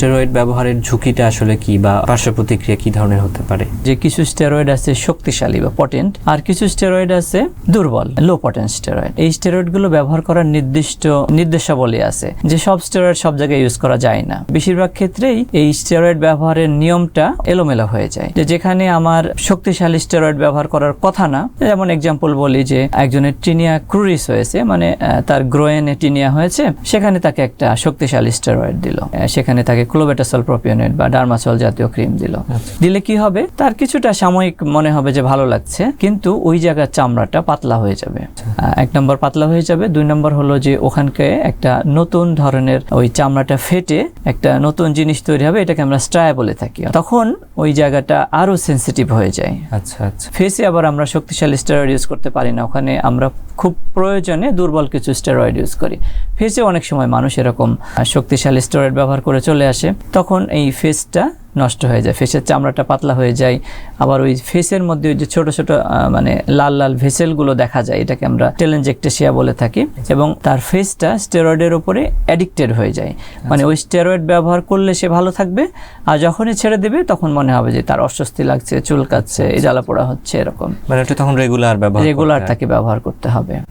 Steroid ব্যবহারের ঝুঁকিটা আসলে কি বা পার্শ্ব প্রতিক্রিয়া কি ধরনের হতে পারে? যে কিছু স্টেরয়েড আছে শক্তিশালী বা পটেন্ট আর কিছু স্টেরয়েড আছে দুর্বল লো পটেন্ট স্টেরয়েড এই স্টেরয়েডগুলো ব্যবহার করার নির্দিষ্ট নির্দেশাবলী আছে, যে সব স্টেরয়েড সব জায়গায় ইউজ করা যায় না। বেশিরভাগ ক্ষেত্রেই এই স্টেরয়েড ব্যবহারের নিয়মটা এলোমেলো হয়ে যায়। যে যেখানে আমার শক্তিশালী স্টেরয়েড ব্যবহার করার কথা না, যেমন এক্সাম্পল বলি যে একজনের টিনিয়া ক্রুরিস হয়েছে মানে তার গ্রোয়েনে টিনিয়া হয়েছে, সেখানে তাকে একটা শক্তিশালী স্টেরয়েড দিল। সেখানে তাকে ক্লোবেটাসল প্রোপিওনেট বা ডার্মাসল জাতীয় ক্রিম দিল। দিলে কি হবে? তার কিছুটা সাময়িক মনে হবে যে ভালো লাগছে কিন্তু ওই জায়গার চামড়াটা পাতলা হয়ে যাবে। এক নম্বর পাতলা হয়ে যাবে দুই নম্বর হলো যে ওখানকে একটা নতুন ধরনের ওই চামড়াটা ফেটে একটা নতুন জিনিস তৈরি হবে এটাকে আমরা স্ট্রায় বলে থাকি। তখন ওই জায়গাটা আরও সেন্সিটিভ হয়ে যায়। আচ্ছা আচ্ছা। ফেসে আবার আমরা শক্তিশালী স্টেরয়েড ইউজ করতে পারি না ওখানে আমরা খুব প্রয়োজনে দুর্বল কিছু স্টেরয়েড ইউজ করি। ফেসে অনেক সময় মানুষ এরকম শক্তিশালী স্টেরয়েড ব্যবহার করে চলে আসে। তখন এই ফেসটা নষ্ট হয়ে যায়। ফেসের চামড়াটা পাতলা হয়ে যায়। আবার ওই ফেসের মধ্যে ওই যে ছোট ছোট মানে লাল লাল ভেসেলগুলো দেখা যায় এটাকে আমরা টেলেনজেকটেশিয়া বলে থাকি। এবং তার ফেসটা স্টেরয়েডের ওপরে অ্যাডিক্টেড হয়ে যায়। মানে ওই স্টেরয়েড ব্যবহার করলে সে ভালো থাকবে আর যখনই ছেড়ে দেবে তখন মনে হবে যে তার অস্বস্তি লাগছে চুলকাচ্ছে এই জ্বালা পোড়া হচ্ছে এরকম। মানে তখন রেগুলার ব্যবহার রেগুলার তাকে ব্যবহার করতে হবে।